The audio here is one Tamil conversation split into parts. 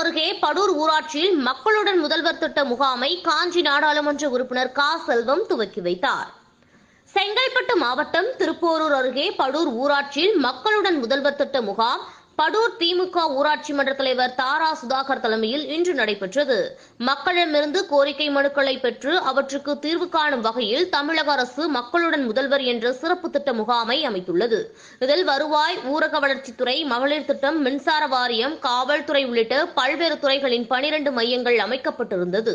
அருகே படூர் ஊராட்சியில் மக்களுடன் முதல்வர் திட்ட முகாமை காஞ்சி நாடாளுமன்ற உறுப்பினர் கா. செல்வம் துவக்கி வைத்தார். செங்கல்பட்டு மாவட்டம் திருப்போரூர் அருகே படூர் ஊராட்சியில் மக்களுடன் முதல்வர் திட்ட முகாம் படூர் திமுக ஊராட்சி மன்ற தலைவர் தாரா சுதாகர் தலைமையில் இன்று நடைபெற்றது. மக்களிடமிருந்து கோரிக்கை மனுக்களை பெற்று அவற்றுக்கு தீர்வு காணும் வகையில் தமிழக அரசு மக்களுடன் முதல்வர் என்ற சிறப்பு திட்ட முகாமை அமைத்துள்ளது. இதில் வருவாய் ஊரக வளர்ச்சித்துறை மகளிர் திட்டம் மின்சார வாரியம் காவல்துறை உள்ளிட்ட பல்வேறு துறைகளின் பனிரெண்டு மையங்கள் அமைக்கப்பட்டிருந்தது.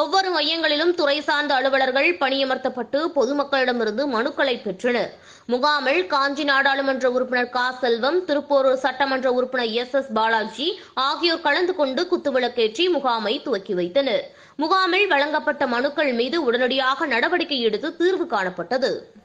ஒவ்வொரு மையங்களிலும் துறை சார்ந்த அலுவலர்கள் பணியமர்த்தப்பட்டு பொதுமக்களிடமிருந்து மனுக்களை பெற்றனர். முகாமில் காஞ்சி நாடாளுமன்ற உறுப்பினர் கா செல்வம் திருப்போரூர் சட்டமன்ற உறுப்பினர் எஸ் எஸ் பாலாஜி ஆகியோர் கலந்து கொண்டு குத்துவிளக்கேற்றி முகாமை துவக்கி வைத்தனர். முகாமில் வழங்கப்பட்ட மனுக்கள் மீது உடனடியாக நடவடிக்கை எடுத்து தீர்வு காணப்பட்டது.